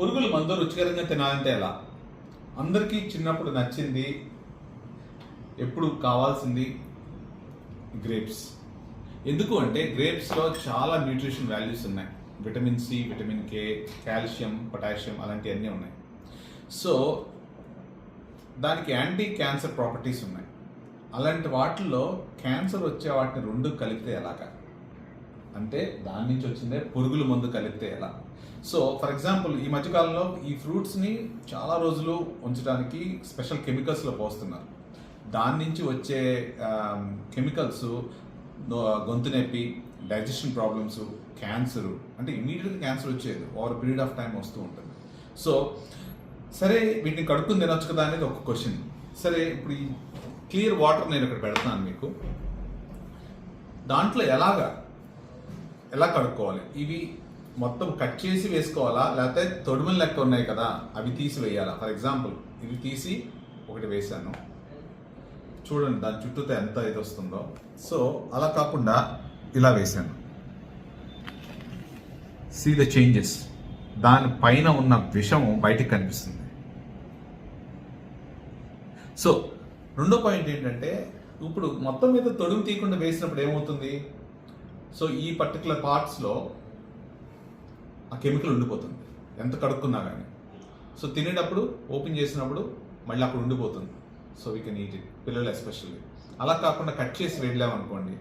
పురుగులు మందు రుచికరంగా తినాలంటే ఎలా? అందరికీ చిన్నప్పుడు నచ్చింది ఎప్పుడు కావాల్సింది గ్రేప్స్. ఎందుకు అంటే గ్రేప్స్లో చాలా న్యూట్రిషన్ వాల్యూస్ ఉన్నాయి. Vitamin C vitamin K calcium potassium అలాంటివన్నీ ఉన్నాయి. సో దానికి యాంటీ క్యాన్సర్ ప్రాపర్టీస్ ఉన్నాయి. అలాంటి వాటిల్లో క్యాన్సర్ వచ్చే వాటిని రెండు కలిపితే ఎలాగా? అంటే దాని నుంచి వచ్చిందే పురుగుల మందు కలిపితే ఎలా? సో ఫర్ ఎగ్జాంపుల్ ఈ మధ్యకాలంలో ఈ ఫ్రూట్స్ని చాలా రోజులు ఉంచడానికి స్పెషల్ కెమికల్స్లో పోస్తున్నారు. దాని నుంచి వచ్చే కెమికల్స్ గొంతు నొప్పి డైజెషన్ ప్రాబ్లమ్స్ క్యాన్సర్ అంటే ఇమీడియట్గా క్యాన్సర్ వచ్చేది ఓవర్ పీరియడ్ ఆఫ్ టైం వస్తూ ఉంటుంది. సో సరే వీటిని కడుక్కుని తినొచ్చు కదా అనేది ఒక క్వశ్చన్ సరే ఇప్పుడు ఈ క్లియర్ వాటర్ నేను ఇక్కడ పెడతాను మీకు. దాంట్లో ఎలాగా ఎలా కడుక్కోవాలి? ఇవి మొత్తం కట్ చేసి వేసుకోవాలా? లేకపోతే తొడుములు లెక్క ఉన్నాయి కదా అవి తీసి వేయాలా? ఫర్ ఎగ్జాంపుల్ ఇవి తీసి ఒకటి వేశాను. చూడండి దాని చుట్టూతో ఎంత ఇది వస్తుందో. సో అలా కాకుండా ఇలా వేశాను. సీ ద చేంజెస్ దాని పైన ఉన్న విషం బయటికి కనిపిస్తుంది. సో రెండో పాయింట్ ఏంటంటే ఇప్పుడు మొత్తం మీద తొడుగు తీయకుండా వేసినప్పుడు ఏమవుతుంది? సో ఈ పర్టికులర్ పార్ట్స్లో ఆ కెమికల్ ఉండిపోతుంది. ఎంత కడుక్కున్నా కానీ సో తినేటప్పుడు ఓపెన్ చేసినప్పుడు మళ్ళీ అక్కడ ఉండిపోతుంది. So we can eat it పిల్లలు ఎస్పెషల్లీ అలా కాకుండా కట్ చేసి వెళ్ళామనుకోండి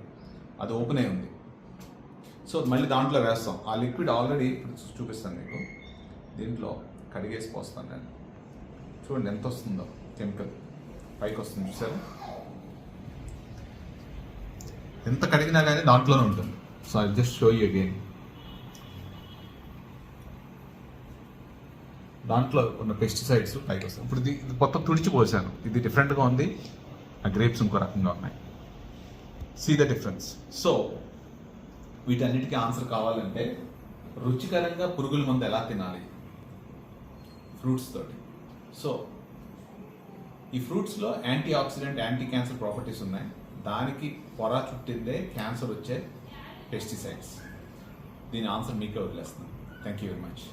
అది ఓపెన్ అయి ఉంది. సో మళ్ళీ దాంట్లో వేస్తాం. ఆ లిక్విడ్ ఆల్రెడీ ఇప్పుడు చూపిస్తాను మీకు. దీంట్లో కడిగేసి పోస్తాను నేను. చూడండి ఎంత వస్తుందో కెమికల్ పైకి వస్తుంది చూసారు? ఎంత కడిగినా కానీ దాంట్లోనే ఉంటుంది. So I'll just show you again. దాంట్లో ఉన్న పెస్టిసైడ్స్ పైకి వస్తాయి. ఇప్పుడు ఇది ఇది మొత్తం తుడిచిపోసాను ఇది డిఫరెంట్గా ఉంది. ఆ గ్రేప్స్ ఇంకో రకంగా ఉన్నాయి. సీ ద డిఫరెన్స్ సో వీటన్నిటికీ ఆన్సర్ కావాలంటే రుచికరంగా పురుగుల మందు ఎలా తినాలి? ఫ్రూట్స్ తోటి. సో ఈ ఫ్రూట్స్లో antioxidant anti cancer properties ఉన్నాయి. దానికి పొర చుట్టిందే క్యాన్సర్ వచ్చే పెస్టిసైడ్స్ దీని ఆన్సర్ మీకే వదిలేస్తున్నాను. Thank you very much